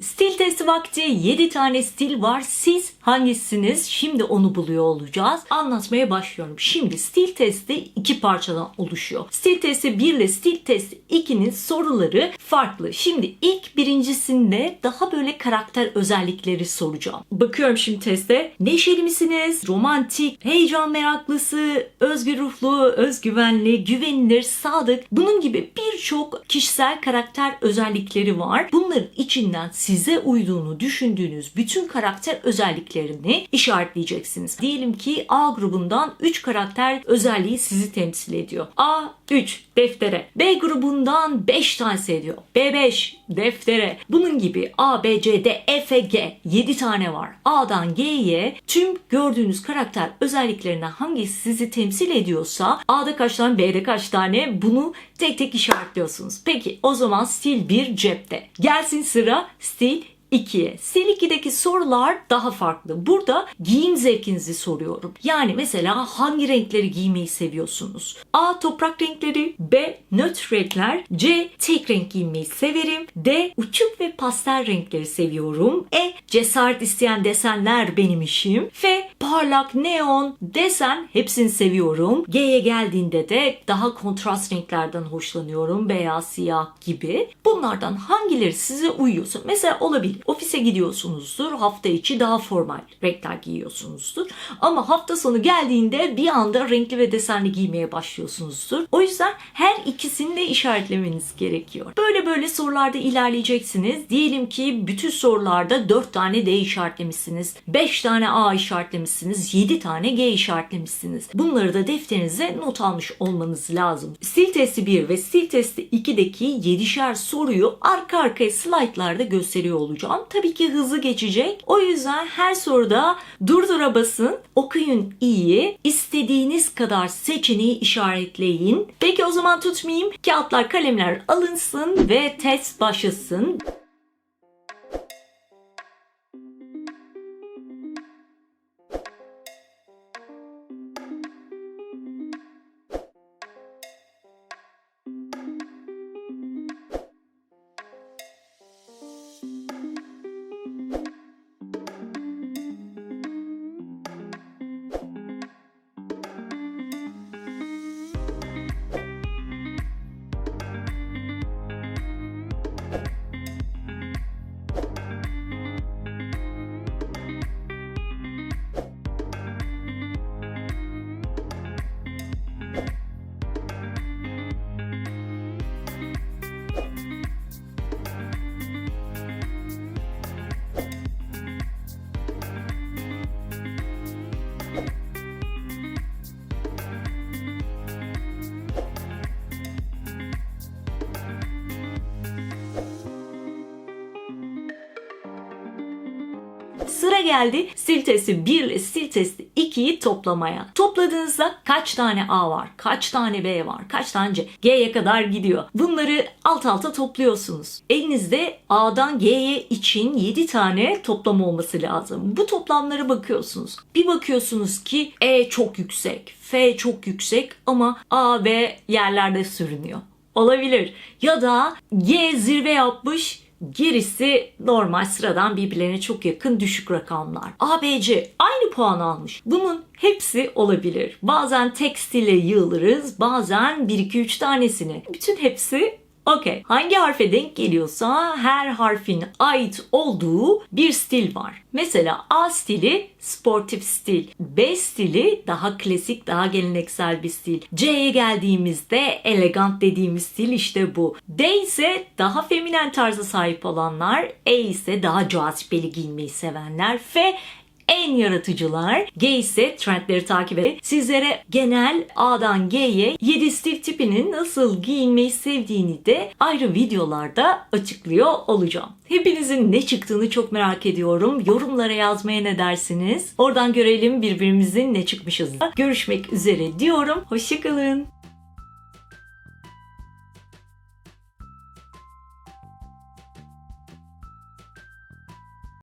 Stil testi vakti 7 tane stil var. Siz hangisiniz? Şimdi onu buluyor olacağız. Anlatmaya başlıyorum. Şimdi stil testi iki parçadan oluşuyor. Stil testi 1 ile stil testi 2'nin soruları farklı. Şimdi ilk birincisinde daha böyle karakter özellikleri soracağım. Bakıyorum şimdi teste. Neşeli misiniz? Romantik, heyecan meraklısı, özgür ruhlu, özgüvenli, güvenilir, sadık. Bunun gibi birçok kişisel karakter özellikleri var. Bunların içinden size uyduğunu düşündüğünüz bütün karakter özelliklerini işaretleyeceksiniz. Diyelim ki A grubundan 3 karakter özelliği sizi temsil ediyor. A 3 deftere. B grubundan 5 tanesi ediyor. B5 deftere. Bunun gibi A, B, C, D, E, F, G 7 tane var. A'dan G'ye tüm gördüğünüz karakter özelliklerinden hangisi sizi temsil ediyorsa A'da kaç tane, B'de kaç tane bunu tek tek işaretliyorsunuz. Peki o zaman stil 1 cepte. Gelsin sıra stil 2'ye. Stil 2'deki sorular daha farklı. Burada giyim zevkinizi soruyorum. Yani mesela hangi renkleri giymeyi seviyorsunuz? A. Toprak renkleri. B. Nötr renkler. C. Tek renk giymeyi severim. D. Uçuk ve pastel renkleri seviyorum. E. Cesaret isteyen desenler benim işim. F. Parlak, neon, desen hepsini seviyorum. G'ye geldiğinde de daha kontrast renklerden hoşlanıyorum. Beyaz, siyah gibi. Bunlardan hangileri size uyuyorsa mesela olabilir. Ofise gidiyorsunuzdur. Hafta içi daha formal renkler giyiyorsunuzdur. Ama hafta sonu geldiğinde bir anda renkli ve desenli giymeye başlıyorsunuzdur. O yüzden her ikisini de işaretlemeniz gerekiyor. Böyle böyle sorularda ilerleyeceksiniz. Diyelim ki bütün sorularda 4 tane D işaretlemişsiniz. 5 tane A işaretlemişsiniz. 7 tane G işaretlemişsiniz. Bunları da defterinize not almış olmanız lazım. Stil testi 1 ve stil testi 2'deki 7'şer soruyu arka arkaya slaytlarda gösteriyor olacağım. Tabii ki hızlı geçecek. O yüzden her soruda durdura basın, okuyun iyi, istediğiniz kadar seçeneği işaretleyin. Peki o zaman tutmayayım. Kağıtlar, kalemler alınsın ve test başlasın. Sıra geldi stil testi 1 ile stil testi 2'yi toplamaya. Topladığınızda kaç tane A var, kaç tane B var, kaç tane G'ye kadar gidiyor. Bunları alt alta topluyorsunuz. Elinizde A'dan G'ye için 7 tane toplam olması lazım. Bu toplamlara bakıyorsunuz. Bir bakıyorsunuz ki E çok yüksek, F çok yüksek ama A, B yerlerde sürünüyor. Olabilir. Ya da G zirve yapmış, Gerisi normal sıradan birbirlerine çok yakın düşük rakamlar. ABC aynı puan almış. Bunun hepsi olabilir. Bazen tek stile yığılırız, bazen 1-2-3 tanesini. Bütün hepsi Okey. Hangi harfe denk geliyorsa her harfin ait olduğu bir stil var. Mesela A stili sportif stil. B stili daha klasik, daha geleneksel bir stil. C'ye geldiğimizde elegant dediğimiz stil işte bu. D ise daha feminen tarza sahip olanlar. E ise daha cazibeli giyinmeyi sevenler. F en yaratıcılar. G ise trendleri takip ederek sizlere genel A'dan G'ye 7 stil tipinin nasıl giyinmeyi sevdiğini de ayrı videolarda açıklıyor olacağım. Hepinizin ne çıktığını çok merak ediyorum. Yorumlara yazmaya ne dersiniz? Oradan görelim birbirimizin ne çıkmışız. Görüşmek üzere diyorum. Hoşçakalın.